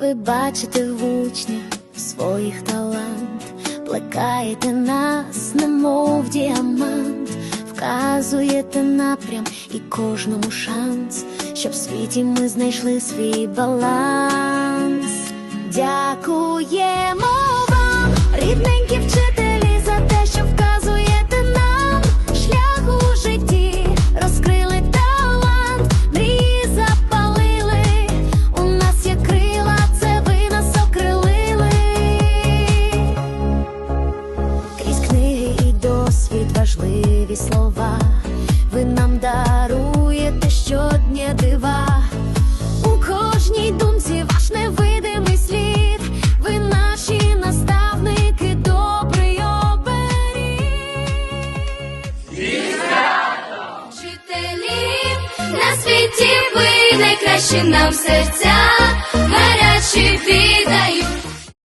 Ви бачите в учнях своїх талант, плекаєте нас, немов діамант, вказуєте напрям і кожному шанс, щоб в світі ми знайшли свій баланс. Дякуємо вам, рідненькі важливі слова. Ви нам даруєте щодня дива. У кожній думці ваш невидимий слід. Ви наші наставники, добрий оберіг. Вчителі на світі ви найкращі нам серця, гарячі